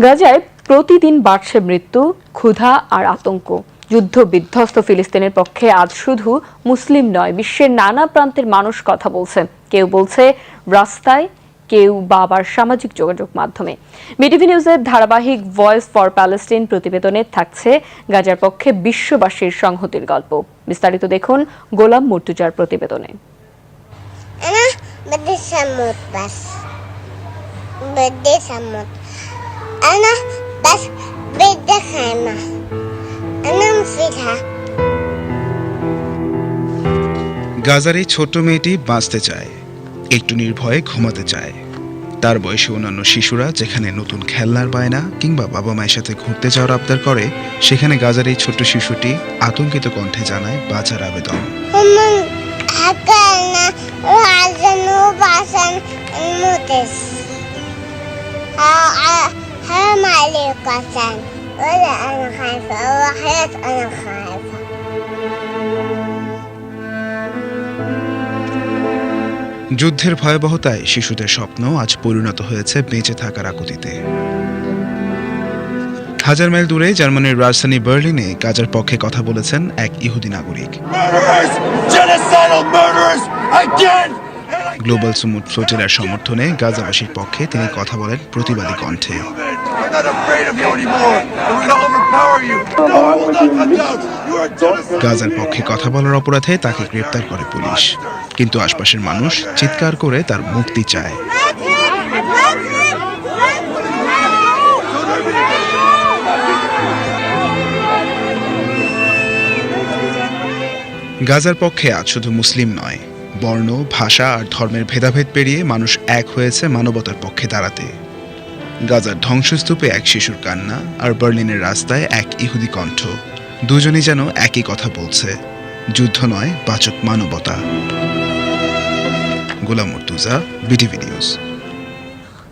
গাজায় প্রতিদিন বাড়ছে মৃত্যু ক্ষুধা আর আতঙ্ক যুদ্ধ বিধ্বস্ত ফিলিস্তিনের পক্ষে আজ শুধু মুসলিম নয় বিশ্বের নানা প্রান্তের মানুষ কথা বলছে কেউ বলছে রাস্তায় কেউ বা আবার সামাজিক যোগাযোগ মাধ্যমে বিটিভি নিউজের ধারাবাহিক ভয়েস ফর প্যালেস্টিন প্রতিবেদনে থাকছে গাজার পক্ষে বিশ্ববাসীর সংহতির গল্প বিস্তারিত দেখুন গোলাম মর্তুজার প্রতিবেদনে أنا بدي سموت بس بدي سموت أنا بس بدي خيمة أنا مفيدها গাজার এই ছোট্ট মেয়েটি বাঁচতে চায় একটু নির্ভয়ে ঘুমাতে চায়। তার বয়সে অন্যান্য শিশুরা যেখানে নতুন খেলনার বায়না কিংবা বাবা মায়ের সাথে ঘুরতে যাওয়ার আবদার করে সেখানে গাজার এই ছোট্ট শিশুটি আতঙ্কিত কণ্ঠে জানায় বাঁচার আবেদন। حكينا وعزن وبعثن الموتس حرام عليك قسم ولا أنا خايفة وحياة أنا خايفة যুদ্ধের ভয়াবহতায় শিশুদের স্বপ্ন আজ পরিণত হয়েছে বেঁচে থাকার আকুতিতে হাজার মাইল দূরে জার্মানির রাজধানী বার্লিনে গাজার পক্ষে কথা বলেছেন এক ইহুদি নাগরিক murderers! Genocidal murderers! Again! Global Sumud ফ্লোটিলার সমর্থনে গাজাবাসীর পক্ষে তিনি কথা বলেন প্রতিবাদী কণ্ঠে We're not afraid of you anymore! and We're gonna overpower you! No, I will not come down! You are genocide! গাজার পক্ষে কথা বলার অপরাধে তাকে গ্রেপ্তার করে পুলিশ কিন্তু আশপাশের মানুষ চিৎকার করে তার মুক্তি চায় গাজার পক্ষে আজ শুধু মুসলিম নয় বর্ণ ভাষা আর ধর্মের ভেদাভেদ পেরিয়ে মানুষ এক হয়েছে মানবতার পক্ষে দাঁড়াতে গাজার ধ্বংসস্তূপে এক শিশুর কান্না আর বার্লিনের রাস্তায় এক ইহুদি কণ্ঠ। দুজনই যেন একই কথা বলছে। যুদ্ধ নয়, বাচক মানবতা। Golam Mortuza, BTV news.